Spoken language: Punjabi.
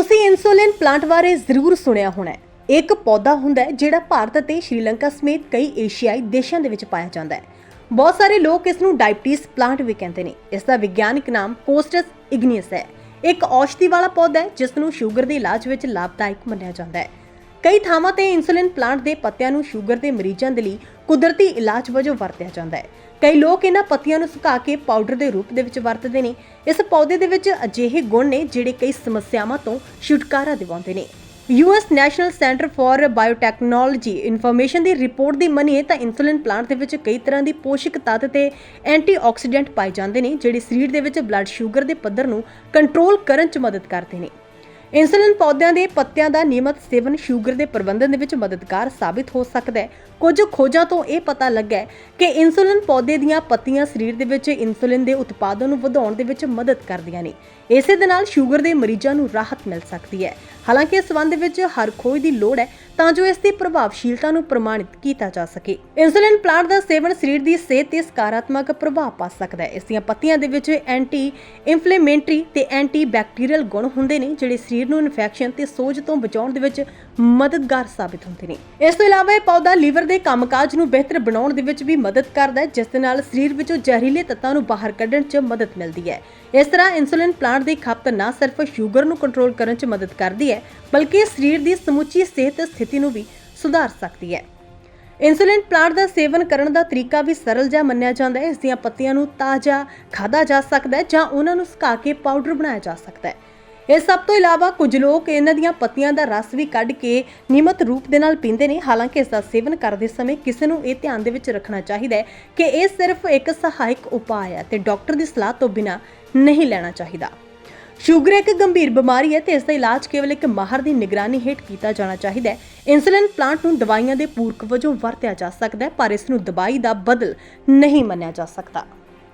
ਤੁਸੀਂ ਇਨਸੂਲਿਨ ਪਲਾਂਟ ਬਾਰੇ ਜ਼ਰੂਰ ਸੁਣਿਆ ਹੋਣਾ ਹੈ। ਇੱਕ ਪੌਦਾ ਹੁੰਦਾ ਹੈ ਜਿਹੜਾ ਭਾਰਤ ਅਤੇ ਸ਼੍ਰੀਲੰਕਾ ਸਮੇਤ ਕਈ ਏਸ਼ੀਆਈ ਦੇਸ਼ਾਂ ਦੇ ਵਿੱਚ ਪਾਇਆ ਜਾਂਦਾ ਹੈ। ਬਹੁਤ ਸਾਰੇ ਲੋਕ ਇਸ ਨੂੰ ਡਾਇਬਟੀਜ਼ ਪਲਾਂਟ ਵੀ ਕਹਿੰਦੇ ਨੇ। ਇਸ ਦਾ ਵਿਗਿਆਨਕ ਨਾਮ ਕੋਸਟਸ ਇਗਨੀਅਸ ਹੈ। ਇੱਕ ਔਸ਼ਧੀ ਵਾਲਾ ਪੌਦਾ ਹੈ, ਜਿਸ ਨੂੰ ਸ਼ੂਗਰ ਦੇ ਇਲਾਜ ਵਿੱਚ ਲਾਭਦਾਇਕ ਮੰਨਿਆ ਜਾਂਦਾ ਹੈ। ਕਈ ਥਾਵਾਂ ਤੇ ਇਨਸੂਲਿਨ ਪਲਾਂਟ ਦੇ ਪੱਤਿਆਂ ਨੂੰ ਸ਼ੂਗਰ ਦੇ ਮਰੀਜ਼ਾਂ ਦੇ ਲਈ ਕੁਦਰਤੀ ਇਲਾਜ ਵਜੋਂ ਵਰਤਿਆ ਜਾਂਦਾ ਹੈ। ਕਈ ਲੋਕ ਇਹਨਾਂ ਪੱਤੀਆਂ ਨੂੰ ਸੁਕਾ ਕੇ ਪਾਊਡਰ ਦੇ ਰੂਪ ਦੇ ਵਿੱਚ ਵਰਤਦੇ ਨੇ। ਇਸ ਪੌਦੇ ਦੇ ਵਿੱਚ ਅਜਿਹੇ ਗੁਣ ਨੇ ਜਿਹੜੇ ਕਈ ਸਮੱਸਿਆਵਾਂ ਤੋਂ ਛੁਟਕਾਰਾ ਦਿਵਾਉਂਦੇ ਨੇ। US national centre for biotechnology information the report ਦੀ ਮੰਨੀਏ ਤਾਂ ਇਨਸੂਲਿਨ ਪਲਾਂਟ ਦੇ ਵਿੱਚ ਕਈ ਤਰ੍ਹਾਂ ਦੀ ਪੋਸ਼ਕ ਤੱਤ ਤੇ ਐਂਟੀਆਕਸੀਡੈਂਟ ਪਾਏ ਜਾਂਦੇ ਨੇ, ਜਿਹੜੇ ਸਰੀਰ ਦੇ ਵਿੱਚ ਬਲੱਡ ਸ਼ੂਗਰ ਦੇ ਪੱਧਰ ਨੂੰ ਕੰਟਰੋਲ ਕਰਨ 'ਚ ਮਦਦ ਕਰਦੇ ਨੇ। ਇਨਸੂਲਿਨ ਪੌਦਿਆਂ ਦੇ ਪੱਤਿਆਂ ਦਾ ਨਿਯਮਤ ਸੇਵਨ ਸ਼ੂਗਰ ਦੇ ਪ੍ਰਬੰਧਨ ਦੇ ਵਿੱਚ ਮਦਦਗਾਰ ਸਾਬਿਤ ਹੋ ਸਕਦਾ ਹੈ। ਕੁਝ ਖੋਜਾਂ ਤੋਂ ਇਹ ਪਤਾ ਲੱਗਾ ਕਿ ਇਨਸੂਲਿਨ ਪੌਦੇ ਦੀਆਂ ਪੱਤੀਆਂ ਸਰੀਰ ਦੇ ਵਿੱਚ ਇਨਸੂਲਿਨ ਦੇ ਉਤਪਾਦਨ ਨੂੰ ਵਧਾਉਣ ਦੇ ਵਿੱਚ ਮਦਦ ਕਰਦੀਆਂ ਨੇ। ਇਸੇ ਦੇ ਨਾਲ ਸ਼ੂਗਰ ਦੇ ਮਰੀਜ਼ਾਂ ਨੂੰ ਰਾਹਤ ਮਿਲ ਸਕਦੀ ਹੈ। ਹਾਲਾਂਕਿ ਇਸ ਸੰਬੰਧ ਵਿੱਚ ਹਰ ਖੋਜ ਦੀ ਲੋੜ ਹੈ ਤਾਂ ਜੋ ਇਸ ਦੀ ਪ੍ਰਭਾਵਸ਼ੀਲਤਾ ਨੂੰ ਪ੍ਰਮਾਣਿਤ ਕੀਤਾ ਜਾ ਸਕੇ। ਇਨਸੂਲਿਨ ਪਲਾਂਟ ਦਾ ਸੇਵਨ ਸਰੀਰ ਦੀ ਸਿਹਤ ਤੇ ਸਕਾਰਾਤਮਕ ਪ੍ਰਭਾਵ ਪਾ ਸਕਦਾ ਹੈ। ਇਸ ਦੀਆਂ ਪੱਤੀਆਂ ਦੇ ਵਿੱਚ ਐਂਟੀ ਇਨਫਲੇਮੇਟਰੀ ਤੇ ਐਂਟੀ ਬੈਕਟੀਰੀਅਲ ਗੁਣ ਹੁੰਦੇ ਨੇ, ਜਿਹੜੇ ਸਰੀਰ ਨੂੰ ਇਨਫੈਕਸ਼ਨ ਤੇ ਸੋਜ ਤੋਂ ਬਚਾਉਣ ਦੇ ਵਿੱਚ ਮਦਦਗਾਰ ਸਾਬਿਤ ਹੁੰਦੇ ਨੇ। ਇਸ ਤੋਂ ਇਲਾਵਾ ਇਹ ਪੌਦਾ ਲੀਵਰ ਦੇ ਕੰਮਕਾਜ ਨੂੰ ਬਿਹਤਰ ਬਣਾਉਣ ਦੇ ਵਿੱਚ ਵੀ ਮਦਦ ਕਰਦਾ ਹੈ, ਜਿਸ ਦੇ ਨਾਲ ਸਰੀਰ ਵਿੱਚੋਂ ਜ਼ਹਿਰੀਲੇ ਤੱਤਾਂ ਨੂੰ ਬਾਹਰ ਕੱਢਣ 'ਚ ਮਦਦ ਮਿਲਦੀ ਹੈ। ਇਸ ਤਰ੍ਹਾਂ ਇਨਸੂਲਿਨ ਪਲਾਂਟ ਦੀ ਖਪਤ ਨਾ ਸਿਰਫ ਸ਼ੂਗਰ ਨੂੰ ਕੰਟਰੋਲ ਕਰਨ 'ਚ ਮਦਦ ਕਰਦੀ ਹੈ, ਬਲਕਿ ਸਰੀਰ ਦੀ ਸਮੁੱਚੀ ਸਿਹਤ ਸਥਿਤੀ ਨੂੰ ਵੀ ਸੁਧਾਰ ਸਕਦੀ ਹੈ। ਇਨਸੂਲਿਨ ਪਲਾਂਟ ਦਾ ਸੇਵਨ ਕਰਨ ਦਾ ਤਰੀਕਾ ਵੀ ਸਰਲ ਜਿਹਾ ਮੰਨਿਆ ਜਾਂਦਾ ਹੈ। ਇਸ ਦੀਆਂ ਪੱਤੀਆਂ ਨੂੰ ਤਾਜ਼ਾ ਖਾਧਾ ਜਾ ਸਕਦਾ ਹੈ ਜਾਂ ਉਹਨਾਂ ਨੂੰ ਸੁਕਾ ਕੇ ਪਾਊਡਰ ਬਣਾਇਆ ਜਾ ਸਕਦਾ ਹੈ। ਇਹ ਸਭ ਤੋਂ ਇਲਾਵਾ ਕੁਝ ਲੋਕ ਇਹਨਾਂ ਦੀਆਂ ਪੱਤੀਆਂ ਦਾ ਰਸ ਵੀ ਕੱਢ ਕੇ ਨਿਯਮਤ ਰੂਪ ਦੇ ਨਾਲ ਪੀਂਦੇ ਨੇ। ਹਾਲਾਂਕਿ ਇਸ ਦਾ ਸੇਵਨ ਕਰਦੇ ਸਮੇਂ ਕਿਸੇ ਨੂੰ ਇਹ ਧਿਆਨ ਦੇ ਵਿੱਚ ਰੱਖਣਾ ਚਾਹੀਦਾ ਹੈ ਕਿ ਇਹ ਸਿਰਫ ਇੱਕ ਸਹਾਇਕ ਉਪਾਅ ਹੈ ਤੇ ਡਾਕਟਰ ਦੀ ਸਲਾਹ ਤੋਂ ਬਿਨਾਂ ਨਹੀਂ ਲੈਣਾ ਚਾਹੀਦਾ। ਸ਼ੂਗਰ ਇੱਕ ਗੰਭੀਰ ਬਿਮਾਰੀ ਹੈ ਤੇ ਇਸ ਦਾ ਇਲਾਜ ਕੇਵਲ ਇੱਕ ਮਾਹਰ ਦੀ ਨਿਗਰਾਨੀ ਹੇਠ ਕੀਤਾ ਜਾਣਾ ਚਾਹੀਦਾ ਹੈ। ਇਨਸੂਲਿਨ ਪਲਾਂਟ ਨੂੰ ਦਵਾਈਆਂ ਦੇ ਪੂਰਕ ਵਜੋਂ ਵਰਤਿਆ ਜਾ ਸਕਦਾ ਹੈ, ਪਰ ਇਸ ਨੂੰ ਦਵਾਈ ਦਾ ਬਦਲ ਨਹੀਂ ਮੰਨਿਆ ਜਾ ਸਕਦਾ।